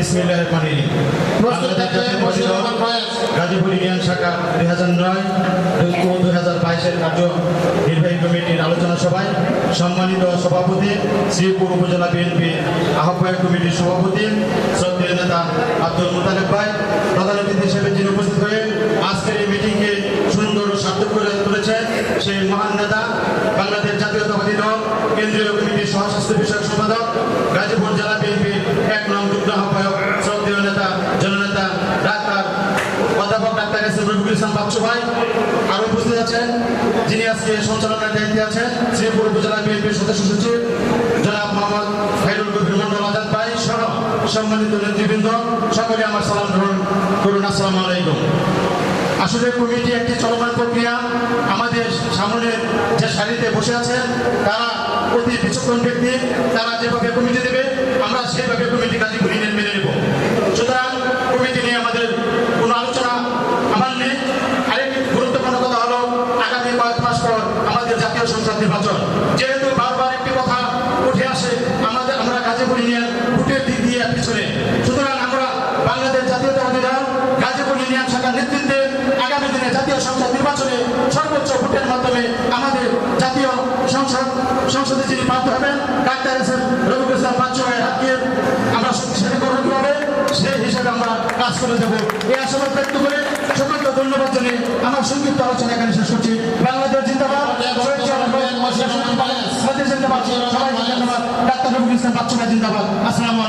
বিসমিল্লাহ রহমান প্রস্তুত থাকবেন মশিউর রহমান ফয়েজ। গাজীপুর ইউনিয়ন শাখা দুই হাজার নয় ও দুই হাজার বাইশের কার্য নির্বাহী কমিটির আলোচনা সভায় সম্মানিত সভাপতি শ্রীপুর উপজেলা বিএনপি আহ্বায়ক কমিটির সভাপতি শ্রদ্ধেয় নেতা আব্দুল মুতালেব ভাই প্রধান অতিথি হিসেবে যিনি উপস্থিত হয়ে আজকের এই মিটিংকে সুন্দর ও সার্থক করে তুলেছেন সেই মহান নেতা বাংলাদেশ জাতীয়তাবাদী দল কেন্দ্রীয় কমিটির সহস্বাস্থ্য বিষয়ক সম্পাদক গাজীপুর জেলা বিএনপির এক নং যুগ্ম আহ্বায়ক শ্রদ্ধেয় নেতা জননেতা ডাক্তার অধ্যাপক এম ইসলাম বাচ্চু ভাই। আরও উপস্থিত আছেন যিনি আজকে সঞ্চালনার দায়িত্বে আছেন, শ্রীপুর উপজেলা বিএনপির সদস্য সচিব জনাব মোহাম্মদ ফাইরুল কবির মন্ডল আজাদ ভাই সহ সম্মানিত নেতৃবৃন্দ, সকলে আমার সালাম গ্রহণ করুন। আসসালামু আলাইকুম। আসলে কমিটি একটি চলমান প্রক্রিয়া। আমাদের সামনে যে সারিতে বসে আছেন, তারা অতি বিচক্ষণ ব্যক্তি। তারা যেভাবে কমিটি দেবে, আমরা সেইভাবে কমিটি সংসদ যিনি প্রাপ্ত হবেন, ডাক্তার এসেন রবিকৃষ্ণ পাঁচ বাচ্চু ভাইয়ের হাত দিয়ে আমরা শক্তিশালী গ্রহণ হবে, সেই হিসাবে আমরা কাজ করে দেবো। এই আশাবাদ ব্যক্ত করে সকলকে ধন্যবাদ জানিয়ে আমার সংক্ষিপ্ত আলোচনা এখানে শেষ করছি। বাংলাদেশ জিন্দাবাদ। ধন্যবাদ। ডাক্তার রবিকৃষ্ণ ইসলাম ছয় জিন্দাবাদ। আসসালামু